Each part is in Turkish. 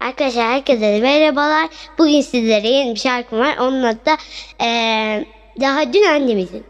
Arkadaşlar herkese merhabalar. Bugün sizlere yeni bir şarkım var. Onun adı da eee, daha dün annemizin.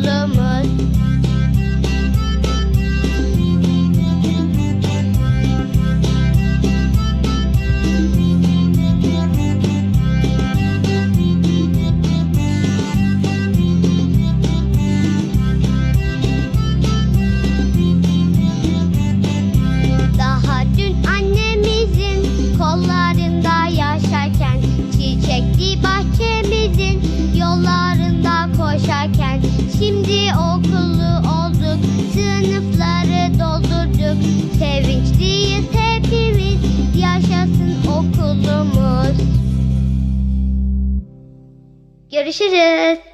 Okulumuz Daha Şimdi okulu olduk, sınıfları doldurduk Sevinçliyiz hepimiz, yaşasın okulumuz Görüşürüz.